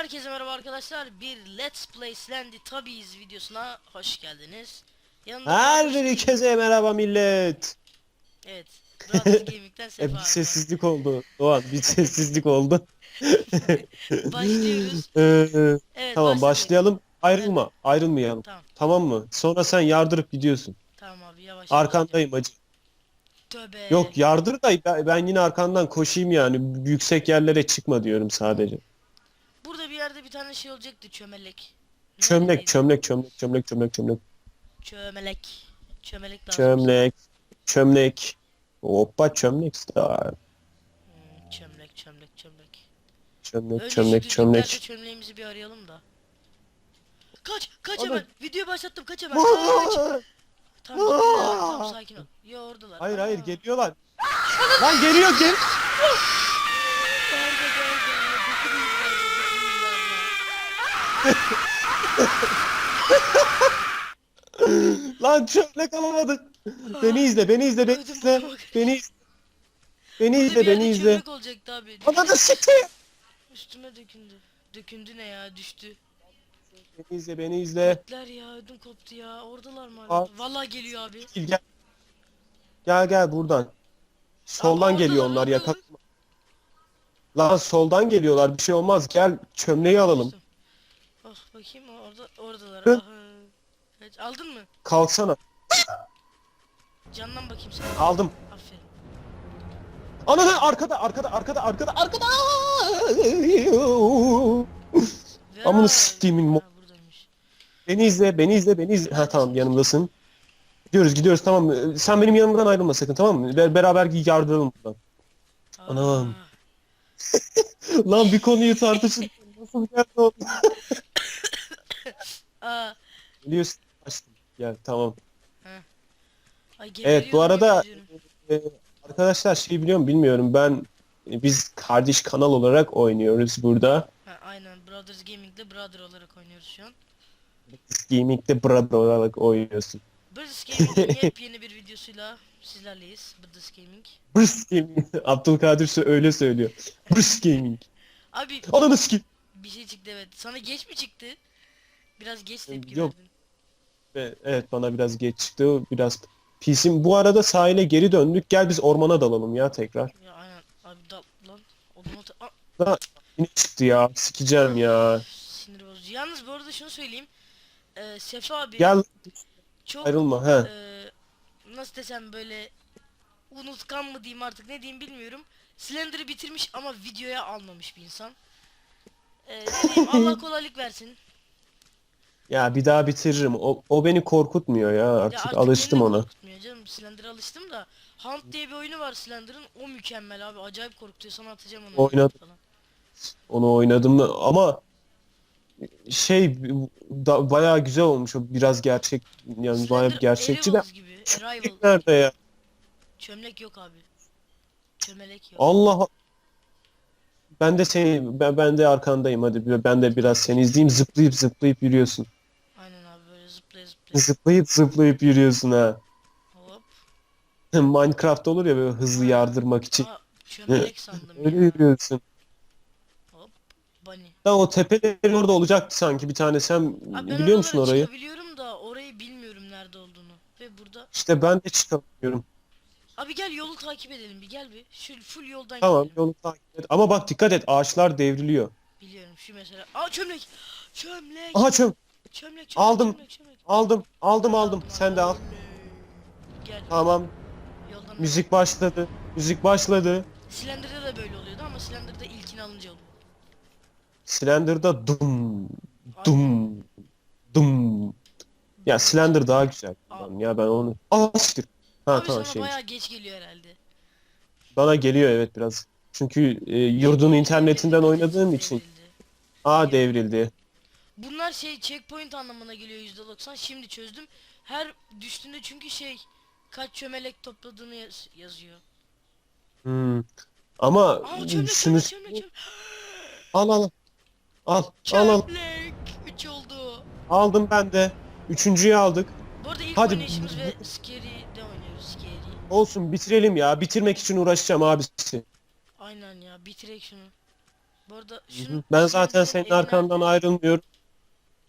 Herkese merhaba arkadaşlar. Bir Let's Play Slendy Tabiiz videosuna hoş geldiniz. Yanımda Herkese merhaba millet. Evet. Rahat Gaming'den E, bir sessizlik oldu. Doğan bir sessizlik oldu. Başlıyoruz. Ee, Evet, tamam başlayalım. Ayrılma. Ayrılmayalım. Tamam. Tamam mı? Sonra sen yardırıp gidiyorsun. Tamam abi yavaş. Arkandayım hacı. Tövbe. Yok yardır da ben yine arkandan koşayım yani. Yüksek yerlere çıkma diyorum sadece. Yerde bir tane şey olacaktı çömelek. Çömlek, Neredeydi? çömlek, çömlek, çömlek, çömlek, çömlek. Çömelek. Çömelek lazım. Çömlek, çömlek. Hoppa çömlek star. Hmm, çömlek çömlek çömlek. Çömlek, Önce çömlek, şu çömlek. düzlüklerde çömleğimizi bir arayalım da. Kaç kaç Ana. hemen. Videoyu başlattım kaç hemen. Kaç. Tamam, tamam, tamam sakin ol. Yo oradalar. Hayır Aa. hayır geliyorlar. Lan geliyor gel. Nerede, nerede? Dokunun nerede, dokunun nerede? Lan çömlek alamadık. Beni izle, beni izle, beni Ödüm izle. Beni izle. Beni izle, beni izle. çömlek olacaktı abi. Ananı sikeyim. Üstüme dökündü. Dökündü ne ya düştü. Beni izle, beni izle. Bekler ya ödüm koptu ya. Oradalar mı Aa. hala? Vallahi geliyor abi. Gel gel. Gel gel buradan. Soldan geliyor onlar yakala. Lan soldan geliyorlar bir şey olmaz gel çömleği alalım. Oh bakayım orada oradalar. Evet, aldın mı? Kalksana. Candan bakayım sen. Aldım. Aferin. Ana lan arkada arkada arkada arkada arkada. Abi. siktiğimin mo-. Beni izle, beni izle, beni izle. Ha tamam yanımdasın. Gidiyoruz gidiyoruz tamam. Sen benim yanımdan ayrılma sakın tamam mı? Be- beraber yardıralım buradan. Anam. Lan bir konuyu tartışın. Nasıl geldi o? Aa. Biliyorsun. Açtım. Gel tamam. Ay, Evet bu arada geberiyorum. e, arkadaşlar şey biliyor mu bilmiyorum ben e, biz kardeş kanal olarak oynuyoruz burada. Ha, aynen Brothers Gaming'de Brother olarak oynuyoruz şu an. Gaming'de brother olarak oynuyorsun. Brothers Gaming'in yepyeni bir videosuyla sizlerleyiz. Brothers Gaming. Brus Gaming. Abdülkadir sö- öyle söylüyor. Brus Gaming. Abi Ananı sikeyim. bir şey çıktı evet. Sana geç mi çıktı? Biraz geç tepki Yok. verdin. Ve Evet bana biraz geç çıktı. Biraz pisim. Bu arada sahile geri döndük. Gel biz ormana dalalım ya tekrar. Ya aynen. Abi dal lan. Odama ta- Aa, Yine çıktı ya. Sikeceğim ya. sinir bozucu. Yalnız bu arada şunu söyleyeyim. Ee, Sefa abi Gel çok ayrılma. He. Eee, nasıl desem böyle unutkan mı diyeyim artık ne diyeyim bilmiyorum. Slender'ı bitirmiş ama videoya almamış bir insan. Eee ne diyeyim Allah kolaylık versin. Ya bir daha bitiririm. O, o beni korkutmuyor ya. Ya Artık, artık alıştım ona. korkutmuyor canım. Slender'a alıştım da. Hunt diye bir oyunu var Slender'ın. O mükemmel abi. Acayip korkutuyor. Sana atacağım onu. Oynadım. Falan. Onu oynadım da ama şey da, bayağı güzel olmuş o biraz gerçek yani bayağı Slender gerçekçi de gibi. Çömlek nerede ya? Çömlek yok abi. Çömelek yok. Allah ben de seni ben, ben de arkandayım hadi ben de biraz seni izleyeyim zıplayıp zıplayıp yürüyorsun. Aynen abi böyle zıplaya zıplaya. Zıplayıp zıplayıp yürüyorsun ha. Hop. Minecraft olur ya böyle hızlı yardırmak için. Aa, çömelek sandım Öyle ya. yürüyorsun. Bunny. Da o tepelerin orada olacaktı sanki bir tane sen Abi ben biliyor musun oralara orayı? çıkabiliyorum da orayı bilmiyorum nerede olduğunu. Ve burada İşte ben de çıkamıyorum. Abi gel yolu takip edelim bir gel bir. Şu full yoldan Tamam gidelim. yolu takip et. Ama bak dikkat et ağaçlar devriliyor. Biliyorum şu mesela. Aa çömlek. Çömlek. Aha çöm. Çömlek çömlek. Aldım. Çömlek, çömlek. Aldım, aldım, aldım. Sen de al. Gel. Tamam. Yoldan. Müzik başladı. Müzik başladı. Slender'da da böyle oluyordu ama Slender'da ilkini alınca oluyor. Slender'da dum, dum, dum. Ya Slender daha güzel. Ya ben onu... Aa siktir. Ha Abi tamam sana şey. bayağı geç geliyor herhalde. Bana geliyor evet biraz. Çünkü e, yurdun internetinden oynadığım için. Aa devrildi. Bunlar şey checkpoint anlamına geliyor %90. Şimdi çözdüm. Her düştüğünde çünkü şey kaç çömelek topladığını yaz- yazıyor. Hmm. Ama Aa çömlek şunu çömlek çömlek çömlek. al al. Al al al. Çömlek. 3 oldu. Aldım ben de. Üçüncüyü aldık. Bu arada ilk Hadi. oynayışımız ve Scary'de oynuyoruz Scary. Olsun bitirelim ya. Bitirmek için uğraşacağım abisi. Aynen ya bitirek şunu. Bu arada hı. Ben zaten Slender'in senin arkandan ayrılmıyorum.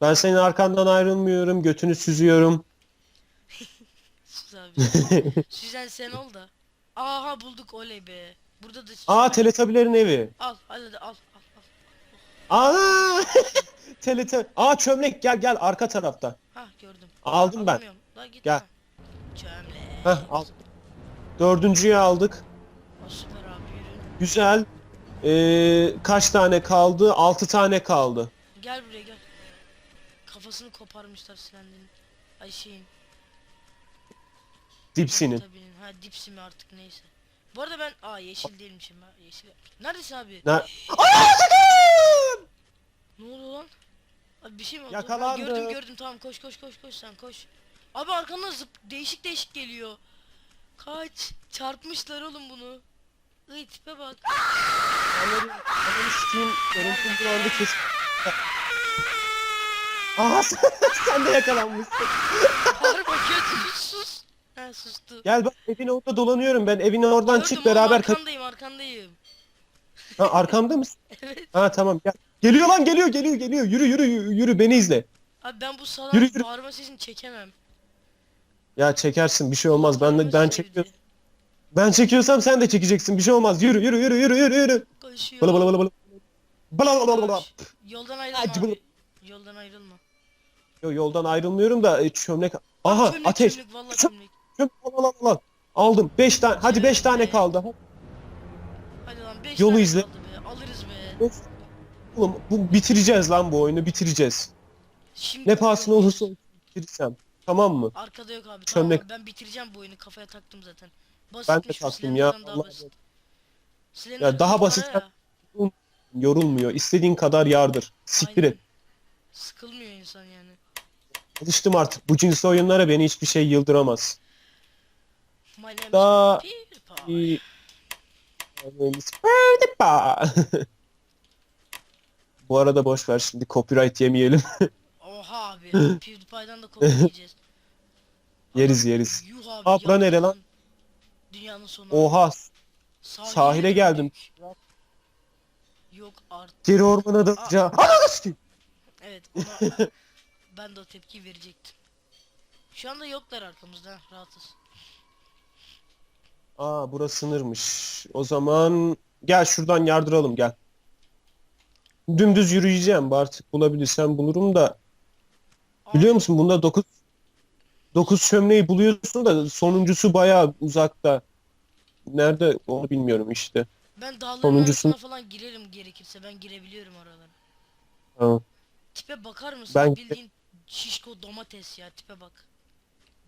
Ben senin arkandan ayrılmıyorum. Götünü süzüyorum. Sus abi. Süzen sen ol da. Aha bulduk oley be. Burada da Aa Teletabilerin evi. Al hadi al al al. Aa! Telete. Aa çömlek gel gel arka tarafta. Ha gördüm. Aldım ben. Alamıyorum. La git Gel. lan. Çömle. Heh al. Dördüncüyü aldık. O süper abi yürü. Güzel. Ee, kaç tane kaldı? Altı tane kaldı. Gel buraya gel. Kafasını koparmışlar Slender'in. Ay şeyin. Dipsinin. Tabii. Ha dipsi mi artık neyse. Bu arada ben aa yeşil değilmişim ha yeşil. Neredesin abi? Ne? Ne oldu lan? Abi bir şey mi oldu? Ha, Yakalandım. gördüm gördüm tamam koş koş koş koş sen koş. Abi arkandan zıp değişik değişik geliyor. Kaç. Çarpmışlar oğlum bunu. Iy tipe bak. Sikeyim. Görüntüm bu anda kes. Aha sen, de yakalanmışsın. Bağır bakıyor sus. Ha sustu. Gel bak evin orada dolanıyorum ben. Evin oradan Gördüm çık oğlum, beraber kaç. arkandayım arkandayım. Ha arkamda mısın? Evet. Ha tamam gel. Geliyor lan geliyor geliyor geliyor. Yürü yürü yürü, yürü beni izle. Abi ben bu salak Yürü, yürü. bağırma sesini çekemem. Ya çekersin bir şey olmaz. Ben de Bağırma ben çekiyorum. Ben çekiyorsam sen de çekeceksin. Bir şey olmaz. Yürü yürü yürü yürü yürü yürü. Koşuyor. Bala bala bala bala. Bala bala bala bala. Koş. Yoldan ayrılma abi. Yoldan ayrılma. Yo, yoldan ayrılmıyorum da e, çömlek. Aha Çömlek, ateş. Çömlek, vallahi Çö- çömlek. Çömlek al al al, al. Aldım. 5 tane. Hadi 5 tane kaldı. Hadi. Lan 5 Yolu tane izle. kaldı be. Alırız be. Beş- Oğlum bu bitireceğiz lan bu oyunu bitireceğiz. Şimdi Ne pahasına olursa olsun bitirirsem. Tamam mı? Arkada yok abi. Çömlek. Tamam abi, ben bitireceğim bu oyunu. Kafaya taktım zaten. Ben de Basitmiş bu, taktım ya. Slender'dan daha Allah basit. Daha para basit- ya. Yorulmuyor. İstediğin kadar yardır. Siktir Aynen. et. Sıkılmıyor insan yani. Alıştım artık. Bu cins oyunlara beni hiçbir şey yıldıramaz. My name is Da- PewDiePie. İyi. Hoppa. Bu arada boş ver şimdi copyright yemeyelim. Oha abi. PewDiePie'dan da yiyeceğiz. Yeriz, yeriz. Yuh abi. Aa, bura nere lan? Dünyanın sonu. Oha Sahile, sahile geldim. Yok artık. geri ormana dalacağım. Ananı. Evet ona ben de o tepki verecektim. Şu anda yoklar arkamızda rahatız. Aa burası sınırmış. O zaman gel şuradan yardıralım gel. Dümdüz yürüyeceğim. Artık bulabilirsem bulurum da. Biliyor musun bunda 9 9 çömleği buluyorsun da sonuncusu bayağı uzakta. Nerede onu bilmiyorum işte. Ben dağların Sonuncusun- arasına falan girerim gerekirse ben girebiliyorum oralara. Ha. Tipe bakar mısın? Ben- Bildiğin şişko domates ya tipe bak.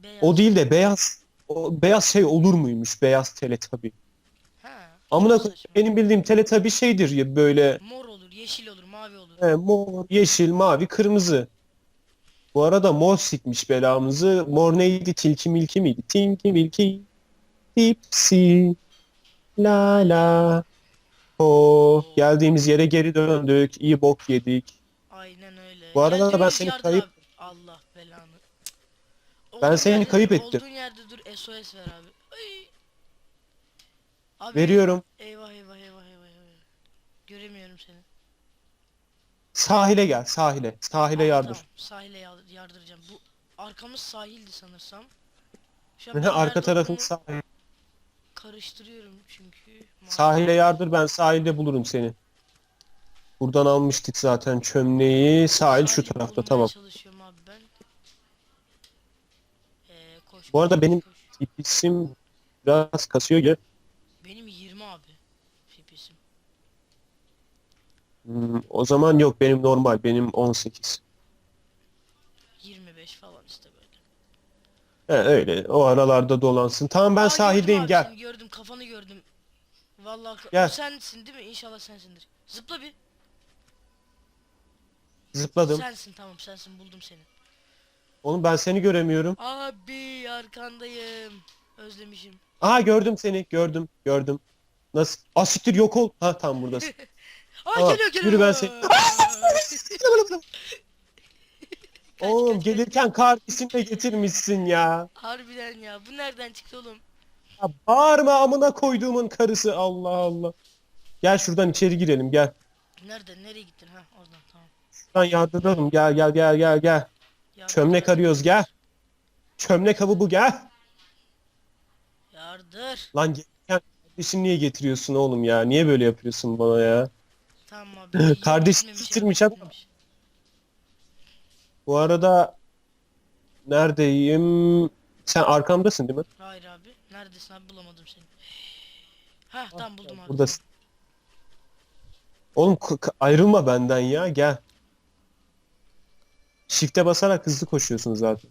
Beyaz. O değil de beyaz o beyaz şey olur muymuş? Beyaz teletabi. Ha. Amına çok koyayım saçma. benim bildiğim teletabi şeydir ya böyle Mor olur, yeşil olur, mavi olur. he, mor, yeşil, mavi, kırmızı. Bu arada mor sikmiş belamızı. Mor neydi? Tilki milki miydi? Tinki milki. Tipsi. La la. O geldiğimiz yere geri döndük. İyi bok yedik. Aynen öyle. Bu arada Ya ben seni kayıp- abi. Belanı. Ben Olduğun seni yerde kayıp ettim. Olduğun yerde dur SOS ver abi. Ay. Abi, Veriyorum. Eyvah eyvah eyvah eyvah eyvah. Göremiyorum seni. Sahile gel. Sahile. Sahile Tamam, yardır. Tamam, sahile yar- yardıracağım. Bu arkamız sahildi sanırsam. Şu an ben Arka tarafın olduğumu sahil. karıştırıyorum çünkü. Sahile yardır ben sahilde bulurum seni. Buradan almıştık zaten çömleği. Sahil şu Sahil tarafta bulmaya tamam. çalışıyorum abi ben. Ee, koş, Bu arada benim- koş. İsim biraz kasıyor gel. Benim 20 abi. FPS'im. Hmm, o zaman yok benim normal benim 18. 25 falan işte böyle. He öyle o aralarda dolansın. Tamam ben Aa, sahildeyim gördüm abi gel. seni, gördüm kafanı gördüm. Vallahi ka- Gel. Sensin değil mi? İnşallah sensindir. Zıpla bir. Zıpladım. Sensin tamam sensin buldum seni. Oğlum ben seni göremiyorum. Abi arkandayım. Özlemişim. Aha gördüm seni gördüm gördüm. Nasıl? Asiktir yok ol. Ha tam buradasın. Aa Tamam, geliyor geliyor. yürü ben seni- Kaç, Oğlum kaç, gelirken kardeşini de getirmişsin ya. Harbiden ya bu nereden çıktı oğlum? ya. Bağırma amına koyduğumun karısı Allah Allah. Gel şuradan içeri girelim gel. Nerede? Nereye gittin? Ha oradan tamam. Şuradan yardıralım. Gel gel gel gel gel. Çömlek arıyoruz gel. Çömlek avı bu gel. Yardır. Lan gelirken kardeşini niye getiriyorsun oğlum ya? Niye böyle yapıyorsun bana ya? Tamam abi. Yok, Kardeş gitmemiş, bitirmiş adam. Bu arada neredeyim? Sen arkamdasın değil mi? Hayır abi. Neredesin abi bulamadım seni. Ha tamam buldum abi. Buradasın. Oğlum k- k- ayrılma benden ya gel. Shift'e basarak hızlı koşuyorsun zaten.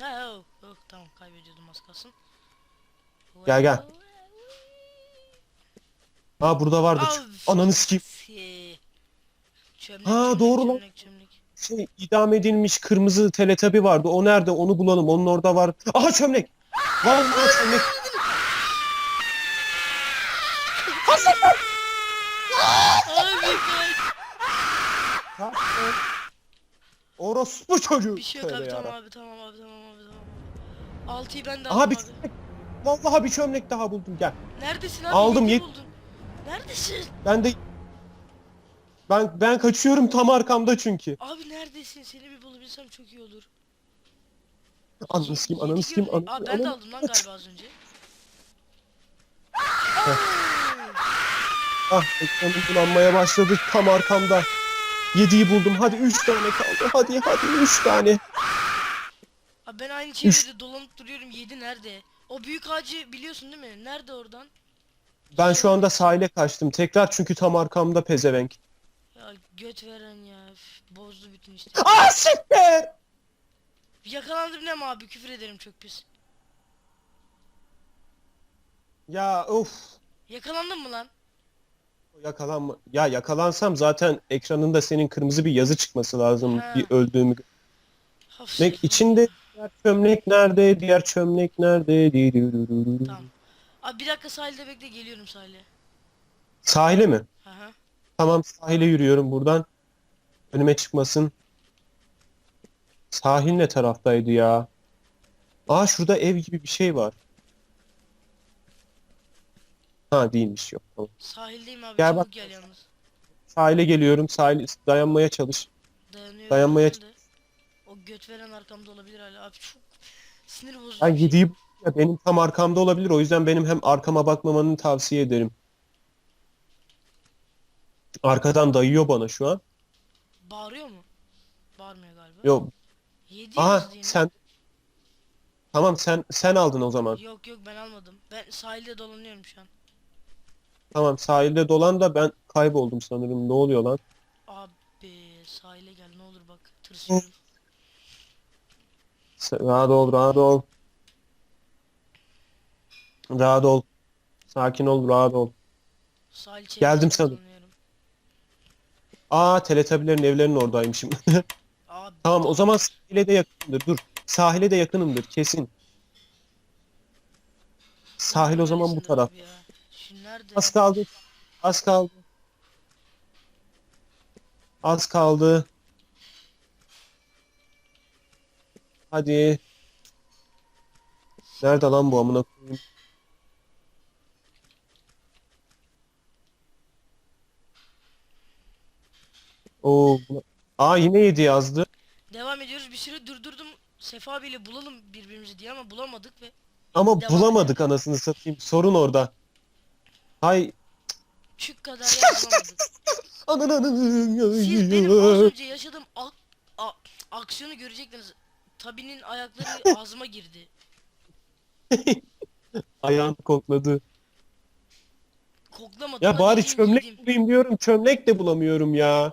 Ha oh, oh, tamam kaybediyordum az kalsın. Gel, gel. Aa burada vardı. Av. Ananı sikeyim. Çömlek, Ha, çömlek, doğru lan. çömlek, çömlek. Şey idam edilmiş kırmızı teletabi vardı. O nerede? Onu bulalım. Onun orada var. Aha çömlek. Vallahi çömlek. Abi kaç. Orospu çocuğu. Bir şey yok abi tamam abi tamam abi tamam abi tamam. Altıyı ben de Aha aldım bir abi. çömlek. Vallahi bir çömlek daha buldum. Gel. Neredesin abi? Aldım, yet- buldun. Neredesin? Ben de ben ben kaçıyorum tam arkamda çünkü. Abi neredesin? Seni bir bulabilsem çok iyi olur. Ananı sikeyim, Yedi ananı sikeyim, gömlek- ananı Abi ben de ananı- aldım lan galiba az önce. Ah ekranım bulanmaya başladı tam arkamda. Yediği buldum. Hadi üç tane kaldı. Hadi hadi üç tane. Abi ben aynı çevrede dolanıp duruyorum. Yedi nerede? O büyük ağacı biliyorsun değil mi? Nerede oradan? Ben şu anda sahile kaçtım. Tekrar çünkü tam arkamda pezevenk. Ya göt veren ya. üf, bozdu bütün işte. Ah siktir! Yakalandım ne abi? Küfür ederim çok pis. Ya of. Yakalandın mı lan? Yakalanma. Ya yakalansam zaten ekranında senin kırmızı bir yazı çıkması lazım. Ha. Bir öldüğümü. Hafif. Ne içinde diğer çömlek nerede? Diğer çömlek nerede? Tamam. Abi bir dakika sahilde bekle geliyorum sahile. Sahile mi? Aha. Tamam sahile yürüyorum buradan. Önüme çıkmasın. Sahil ne taraftaydı ya? Aa şurada ev gibi bir şey var. Ha değilmiş yok. Tamam. Sahildeyim abi. Gel bak. gel yalnız. Sahile geliyorum. Sahil dayanmaya çalış. Dayanıyorum. Dayanmaya ben de. O göt veren arkamda olabilir hala abi çok sinir bozucu. Ben bir şey. yediği ya benim tam arkamda olabilir. O yüzden benim hem arkama bakmamanı tavsiye ederim. Arkadan dayıyor bana şu an. Bağırıyor mu? Bağırmıyor galiba. Yok. Yedi Aha yine. sen Tamam sen sen aldın o zaman. Yok yok ben almadım. Ben sahilde dolanıyorum şu an. Tamam sahilde dolan da ben kayboldum sanırım. Ne oluyor lan? Abi sahile gel ne olur bak. Tırsıyorum. Rahat ol, rahat ol. Rahat ol. Sakin ol, rahat ol. Sahil çevresinde Geldim sana. dolanıyorum. Aa, Teletabilerin evlerinin oradaymışım. Abi Tamam, o zaman sahile de yakınımdır. Dur. Sahile de yakınımdır kesin. Sahil o zaman bu neredesin taraf. abi ya? Nerede? Az kaldı. Az kaldı. Az kaldı. Hadi. Nerede lan bu amına koyayım? Oo. Aa yine 7 yazdı. Devam ediyoruz. Bir süre durdurdum. Sefa abiyle bulalım birbirimizi diye ama bulamadık ve Ama Devam bulamadık anasını satayım. Sorun orada. Hay. çük kadar. Ananı- Siz benim az önce yaşadığım ak- a- aksiyonu görecektiniz. Tabinin ayakları ağzıma girdi. Ayağını kokladı. Koklamadım. Ya bari çömlek yedim. bulayım diyorum. Çömlek de bulamıyorum ya.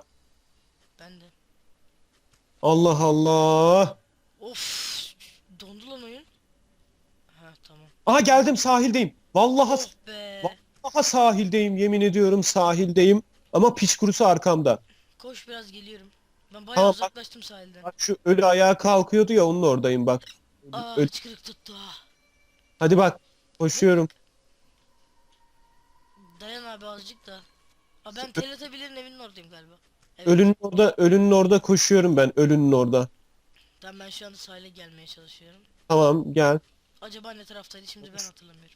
Ben de. Allah Allah. Of. Dondu lan oyun. Ha tamam. Aha geldim sahildeyim. Vallahi Of be. Vallahi sahildeyim yemin ediyorum sahildeyim. Ama piç kurusu arkamda. Koş biraz geliyorum. Ben bayağı Tamam, bak. uzaklaştım sahilden. Bak şu ölü ayağa kalkıyordu ya onun oradayım bak. Aa Ölü- çıkırık tuttu. ah. Hadi bak koşuyorum. Dayan abi azıcık da. Aa ben Teletabilerin evinin oradayım galiba. Evet. Ölünün orada ölünün orada koşuyorum ben ölünün orada. Tamam ben şu anda sahile gelmeye çalışıyorum. Tamam gel. Acaba ne taraftaydı şimdi ben hatırlamıyorum.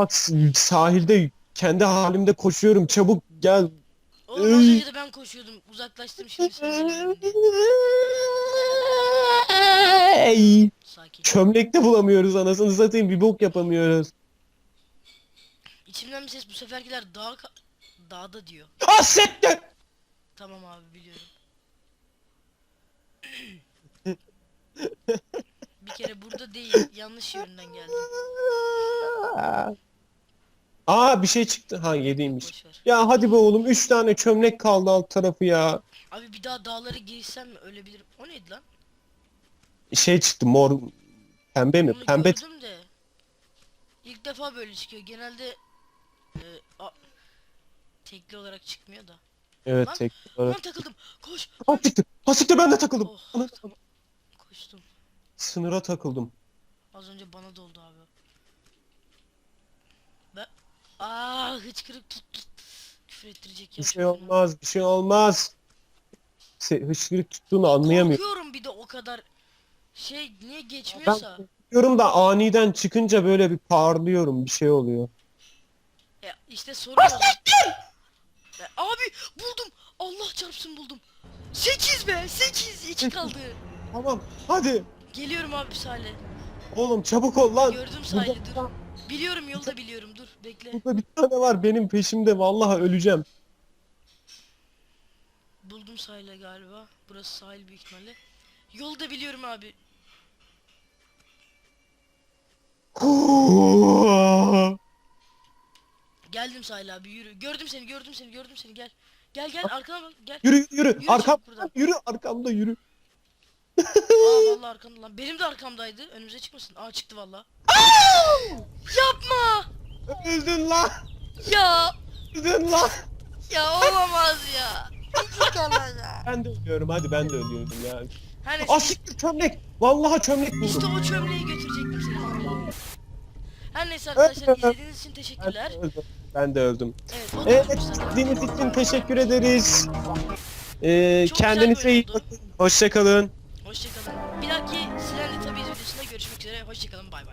Bak sahilde kendi halimde koşuyorum. Çabuk Gel. Oğlum az önce de ben koşuyordum. Uzaklaştım şimdi. Ey. Sakin. Çömlek de bulamıyoruz anasını satayım bir bok yapamıyoruz. İçimden bir ses bu seferkiler dağ dağda diyor. Hassettir. Tamam abi biliyorum. bir kere burada değil. Yanlış yönden geldim. Aa bir şey çıktı. Ha yediymiş. Boş ver. Ya hadi be oğlum 3 tane çömlek kaldı alt tarafı ya. Abi bir daha dağlara girsem mi ölebilirim. O neydi lan? Şey çıktı mor pembe mi? Onu Pembe gördüm de. İlk defa böyle çıkıyor. Genelde e, a- tekli olarak çıkmıyor da. Evet Lan. tek Lan takıldım. Koş. Hassettir. Hassettir ben de takıldım. Oh. Ana- Koştum. Sınıra takıldım. Az önce bana da oldu abi. Ben... Aa hıçkırık tuttu. Küfür ettirecek ya. Bir şey olmaz, bir şey olmaz. Se hışkırık tuttuğunu anlayamıyorum. Korkuyorum bir de o kadar. Şey niye geçmiyorsa. Ben korkuyorum da aniden çıkınca böyle bir parlıyorum, bir şey oluyor. Ya işte soruyorum. Ya, abi buldum. Allah çarpsın buldum. 8 be 8 2 kaldı. Tamam, hadi. Geliyorum abi sahile. Oğlum çabuk ol lan. Gördüm sahili dur. Biliyorum yolda biliyorum dur bekle. burada bir tane var benim peşimde. Vallahi öleceğim. Buldum sahile galiba. Burası sahil büyük ihtimalle. Yolda biliyorum abi. Geldim sahile abi yürü. Gördüm seni gördüm seni gördüm seni gel. Gel gel arkana bak gel. Yürü yürü. Yürü Arkam, çabuk buradan. yürü arkamda yürü. Aa vallahi arkamda lan. Benim de arkamdaydı. Önümüze çıkmasın. Aa çıktı vallahi. Yapma. Öldün lan. Ya. Öldün lan. Ya olamaz ya. Ben de ölüyorum. Hadi ben de ölüyorum ya. Her neyse. Asiktir çömlek. Vallahi çömlek buldum. İşte o çömleği götürecektim seni. Her neyse arkadaşlar izlediğiniz için teşekkürler. Ben de öldüm. Ben de öldüm. Evet o da Evet, izlediğiniz için teşekkür ederiz. Ee, Çok güzel kendinize iyi oyun oldu. bakın. Hoşçakalın. Hoşçakalın. Bir dahaki Silenli Tabii videosunda görüşmek üzere. Hoşçakalın bay bay.